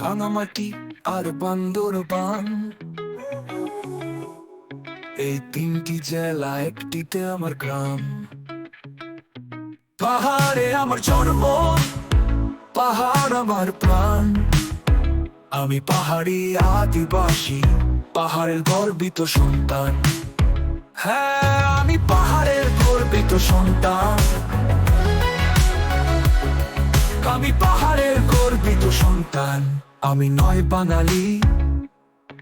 রাঙামাটি আর বান্দরবান এই তিনটি জেলা একটিতে আমার গ্রাম। পাহাড়ে আমার জন্ম, পাহাড় আমার প্রাণ। আমি পাহাড়ি আদিবাসী, পাহাড়ের গর্বিত সন্তান। হ্যাঁ আমি পাহাড়ের গর্বিত সন্তান। সন্তান আমি নয় বাঙালি।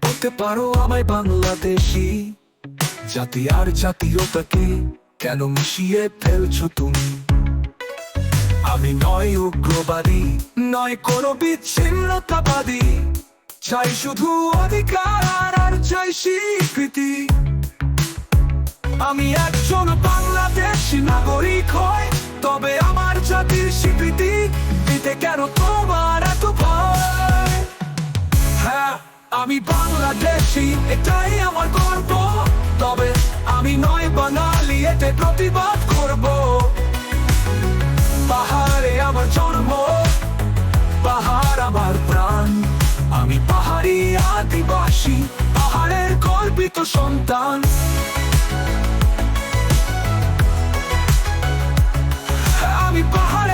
বলতে পারো আমায় বাংলাদেশি। জাতি আর জাতীয়তাকে কেন মিশিয়ে ফেলছো তুমি? আমি নয় উগ্রবাদী, নয় কোনো বিচ্ছিন্নতাবাদী। চাই শুধু অধিকার আর চাই স্বীকৃতি। আমি একজন বাংলাদেশি নাগরিক হয় তবে আমার জাতির স্বীকৃতি দিতে কেন তোমার এত ভয়? হ্যাঁ আমি বাংলাদেশি, এটাই আমার গর্ব। তবে আমি নয় বাঙালি, এতে প্রতিবাদ করব। পাহাড়ে আমার জন্ম, পাহাড় আমার প্রাণ। আমি পাহাড়ি আদিবাসী, পাহাড়ের গর্বিত সন্তান। আমি পাহাড়ের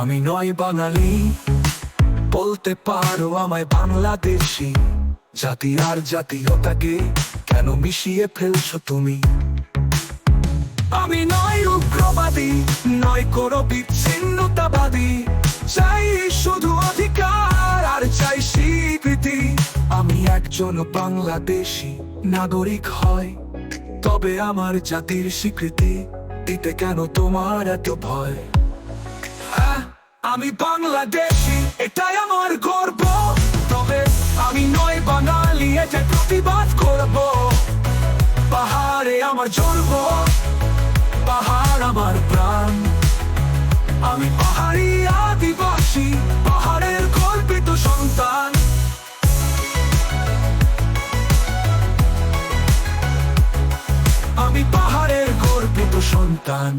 আমি নয় বাঙালি। বলতে পারো আমায় বাংলাদেশি। জাতি আর জাতীয়তাকে কেন মিশিয়ে ফেলছো তুমি? আমি নয় উগ্রবাদী নয় কোনো বিচ্ছিন্নতাবাদী। চাই শুধু অধিকার আর চাই স্বীকৃতি। আমি একজন বাংলাদেশি নাগরিক হয় তবে আমার জাতির স্বীকৃতি দিতে কেন তোমার এত ভয়? আহ, আমি বাংলাদেশি, এটাই আমার গর্ব। তবে আমি নয় বাঙালি এটা প্রতিবাদ করব। পাহাড়ে আমার জন্ম, পাহাড় আমার প্রাণ। আমি পাহাড়ি আদিবাসী, পাহাড়ের গর্বিত সন্তান। আমি পাহাড়ের গর্বিত সন্তান।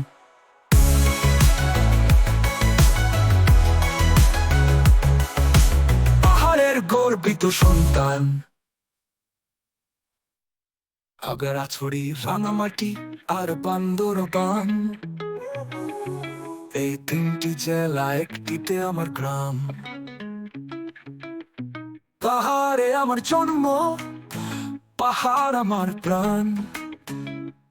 সন্তান। আগারাছড়ি রাঙামাটি আর এই তিনটি জেলা একটিতে আমার গ্রাম। পাহাড়ে আমার জন্ম, পাহাড় আমার প্রাণ।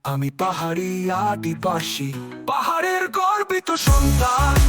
আমি পাহাড়ি আদিবাসী, পাহাড়ের গর্বিত সন্তান।